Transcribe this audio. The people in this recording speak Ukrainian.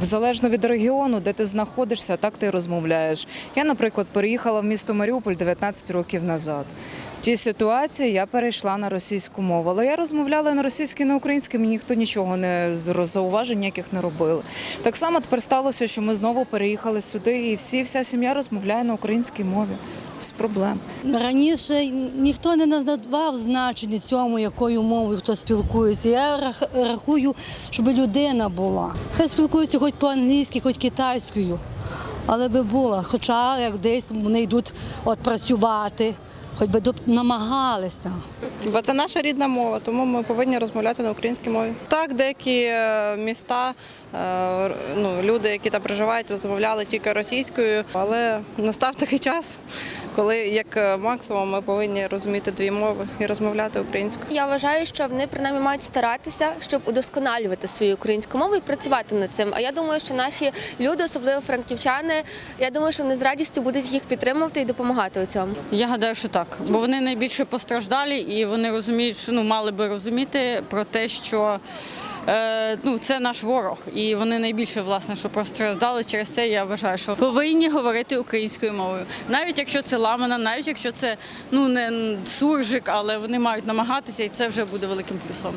Залежно від регіону, де ти знаходишся, так ти розмовляєш. Я, наприклад, переїхала в місто Маріуполь 19 років назад. В тій ситуації я перейшла на російську мову, але я розмовляла на російській, на українській, мені ніхто нічого не зауважень ніяких не робили. Так само тепер сталося, що ми знову переїхали сюди, і всі, вся сім'я розмовляє на українській мові без проблем. Раніше ніхто не надавав значення цьому, якою мовою хто спілкується. Я рахую, щоб людина була. Хай спілкуються хоч по-англійськи, хоч китайською, але би була. Хоча як десь вони йдуть от працювати, хоч би намагалися. Бо це наша рідна мова, тому ми повинні розмовляти на українській мові. Так, деякі е, міста, е, ну, люди, які там проживають, розмовляли тільки російською, але настав такий час, коли як е, максимум ми повинні розуміти дві мови і розмовляти українською. Я вважаю, що вони принаймні мають старатися, щоб удосконалювати свою українську мову і працювати над цим. А я думаю, що наші люди, особливо франківчани, я думаю, що вони з радістю будуть їх підтримувати і допомагати у цьому. Я гадаю, що так, бо вони найбільше постраждалі, і вони розуміють, що ну мали би розуміти про те, що ну це наш ворог, і вони найбільше власне що постраждали. Через це я вважаю, що повинні говорити українською мовою, навіть якщо це ламана, навіть якщо це ну не суржик, але вони мають намагатися, і це вже буде великим плюсом.